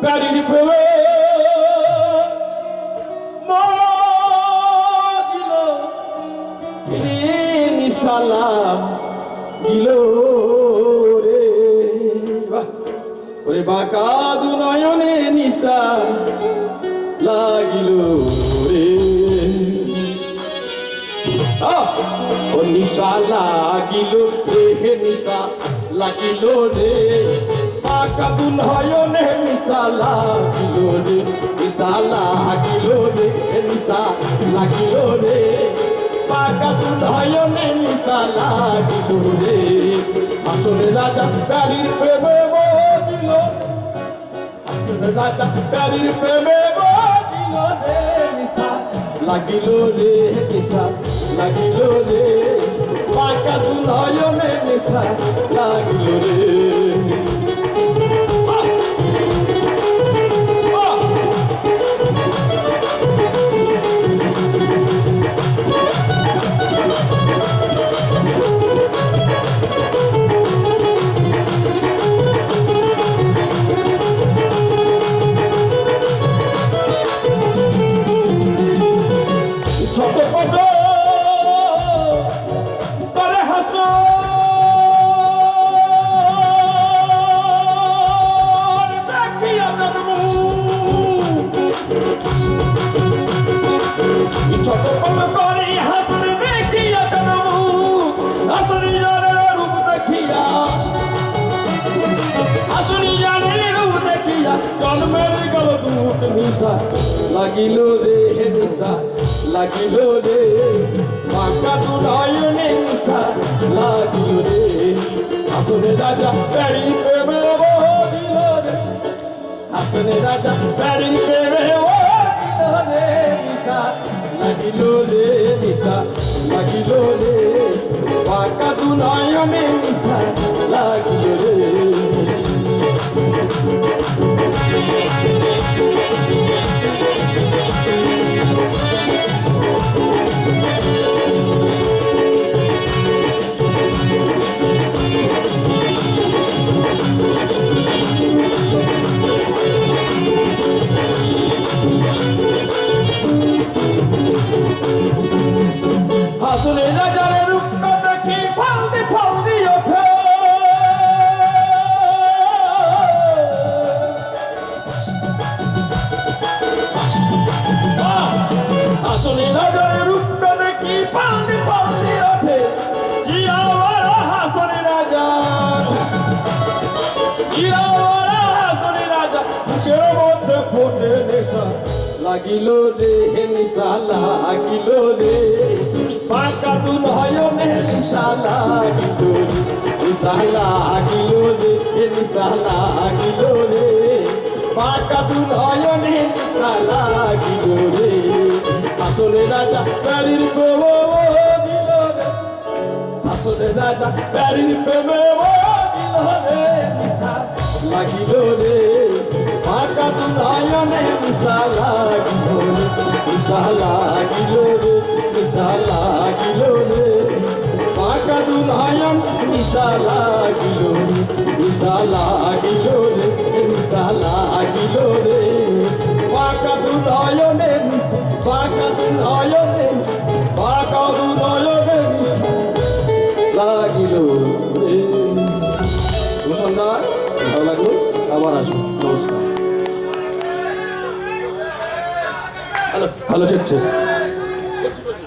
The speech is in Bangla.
প্যারির প্রেমে নিশালা গিল রে। ওরে বাঁকা দু নয়নে নিশা লাগিল রে! ও নিশা লাগিল রে নিশা লাগিল রে পাকা দুন হয়নে নিশা লাগিল রে নিশা লাগিল রে নিশা লাগিল রে পাকা দুন হয়নে নিশা লাগিল রে আসলে রাজা গাড়ির প্রেমে বজিল আসলে রাজা গাড়ির প্রেমে বজিল রে লাগিল রে নিশা লাগিল রে নিশা লাগিল রে। মাকা তুরায়নে লাগিল রে আসলে রাজা প্যারি প্রেমে বহিল রে আসলে রাজা প্যারি প্রেমে বহিল রে নিশা লাগিল রে নিশা লাগিল রে মাকা তুরায়নে নিশা লাগিল রে লাগিল রে, হে নিশা লাগিল রে। পাকা দুন হয় নে নিশা লাগিল নিশা লাগিল রে, হে নিশা লাগিল রে। পাকা দুন হয় নে নিশা লাগিল রে। আসলে রাজা বাড়ির গোবো দিল রে। আসলে রাজা বাড়ির প্রেমে দিল রে নিশা লাগিল নিশা লাগিল রে নিশা লাগিল রে। পাকা দুলায়ন নিশা লাগিল রে নিশা লাগিল রে নিশা লাগিল রে। পাকা দুলায়নে পাকা দুলায়নে পাকা দুলায়নে লাগিল রে। লাগল? আবার আসুন। নমস্কার। চলছে।